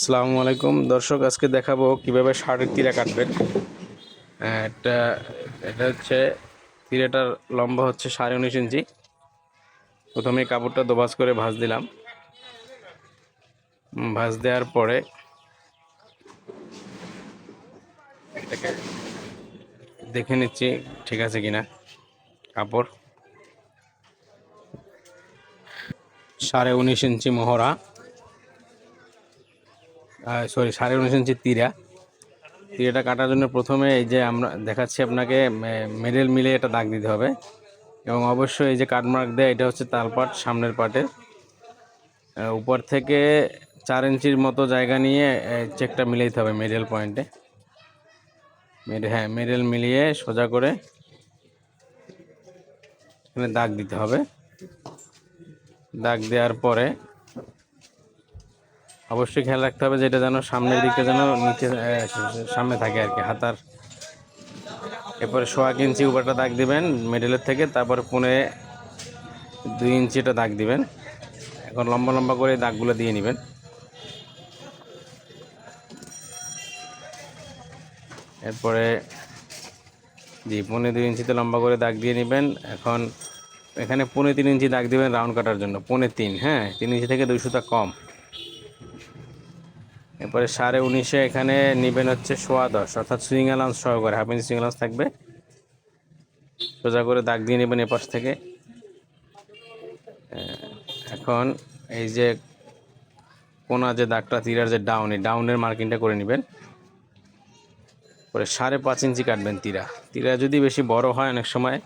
আসসালামু আলাইকুম। দর্শক, আজকে দেখাবো কীভাবে শাড়ির তীরা কাটবেন। এটা এটা হচ্ছে, তীরাটার লম্বা হচ্ছে সাড়ে উনিশ ইঞ্চি। প্রথমে কাপড়টা দোবাজ করে ভাজ দিলাম। ভাজ দেওয়ার পরে দেখে নিচ্ছি ঠিক আছে কিনা কাপড়। সাড়ে উনিশ ইঞ্চি মহড়া সরি সাড়ে উনিশ ইঞ্চি তীরা। তীরাটা কাটার জন্য প্রথমে এই যে আমরা দেখাচ্ছি আপনাকে মেডেল মিলে এটা দাগ দিতে হবে। এবং অবশ্যই এই যে কাটমার্ক দেয়, এটা হচ্ছে তালপাট সামনের পাটের উপর থেকে চার ইঞ্চির মতো জায়গা নিয়ে চেকটা মিলে দিতে হবে মেডেল পয়েন্টে হ্যাঁ মেডেল মিলিয়ে সোজা করে এখানে দাগ দিতে হবে। দাগ দেওয়ার পরে অবশ্যই খেয়াল রাখতে হবে যেটা যেন সামনের দিকটা যেন নিচে সামনে থাকে আর কি। হাতার এরপরে সোয়া ইঞ্চি উপরটা দাগ দিবেন মিডলের থেকে, তারপরে পুনে দুই ইঞ্চিটা দাগ দিবেন। এখন লম্বা লম্বা করে দাগগুলো দিয়ে নেবেন। এরপরে জি, পৌনে দুই ইঞ্চিতে লম্বা করে দাগ দিয়ে নেবেন। এখন এখানে পৌনে তিন ইঞ্চি দাগ দিবেন রাউন্ড কাটার জন্য। পৌনে তিন হ্যাঁ তিন ইঞ্চি থেকে দুইশোটা কম। এরপরে সাড়ে উনিশে এখানে নেবেন হচ্ছে সোয়া দশ, অর্থাৎ সুইং সহকারে, হাফ ইঞ্চি সুইং থাকবে। সোজা করে দাগ দিয়ে নেবেন এপাশ থেকে। এখন এই যে কোনা যে দাগটা, তীরার যে ডাউন এই ডাউনের মার্কিংটা করে নেবেন। পরে সাড়ে পাঁচ ইঞ্চি কাটবেন তীরা। তীরা যদি বেশি বড় হয় অনেক সময়,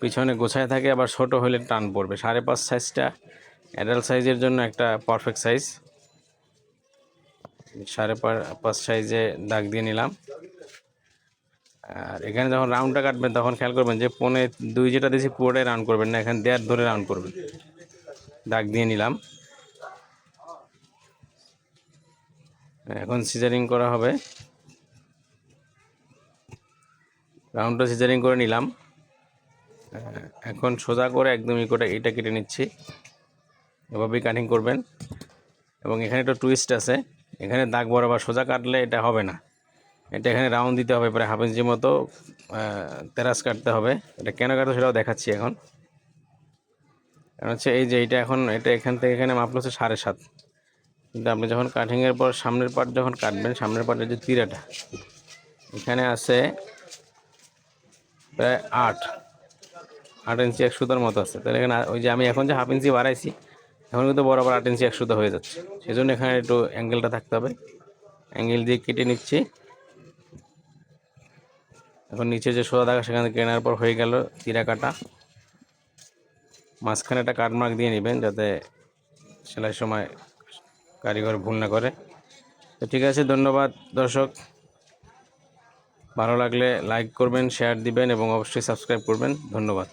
পিছনে গোছায় থাকে, আবার ছোট হলে টান পড়বে। সাড়ে পাঁচ সাইজটা অ্যাডাল্ট সাইজের জন্য একটা পারফেক্ট সাইজ সাড়ে পাঁচ সাইজে দাগ দিয়ে নিলাম। আর এখানে যখন রাউন্ডটা কাটবেন, তখন খেয়াল করবেন যে পনে দুই যেটা দিয়েছি, পুরোটাই রাউন্ড করবেন না, এখানে দেড় ধরে রাউন্ড করবেন। দাগ দিয়ে নিলাম। এখন সিজারিং করা হবে। রাউন্ডটা সিজারিং করে নিলাম। এখন সোজা করে একদম করে এটা কেটে নিচ্ছি। এভাবেই কাটিং করবেন। এবং এখানে একটা টুইস্ট আছে। এখানে দাগ বরাবর সোজা কাটলে এটা হবে না। এটা এখানে রাউন্ড দিতে হবে প্রায় হাফ ইঞ্চি মতো তেরাস কাটতে হবে। এটা কেন কাটতে সেটাও দেখাচ্ছি এখন। কারণ হচ্ছে এই যে এটা এখন, এটা এখান থেকে এখানে মাপলো হচ্ছে সাড়ে সাত। কিন্তু আপনি যখন কাটিংয়ের পর সামনের পার্ট যখন কাটবেন, সামনের পার্টের যে তিরাটা, এখানে আছে প্রায় আট। আট ইঞ্চি এক সুতার মতো আছে। তাহলে এখানে ওই যে আমি এখন যে হাফ ইঞ্চি বাড়াইছি এখন কিন্তু বরাবর আট ইঞ্চি এক সুতা হয়ে যাচ্ছে। সেই জন্য এখানে একটু অ্যাঙ্গেলটা থাকতে হবে। অ্যাঙ্গেল দিয়ে কেটে নিচ্ছি। এখন নিচে যে সোজা থাকা সেখানে কেনার পর হয়ে গেল তিরা কাটা। মাঝখানে একটা কাটমার্ক দিয়ে নেবেন যাতে সেলাই সময় কারিগর ভুল না করে। তো ঠিক আছে, ধন্যবাদ দর্শক। ভালো লাগলে লাইক করবেন শেয়ার দিবেন এবং অবশ্যই সাবস্ক্রাইব করবেন। ধন্যবাদ।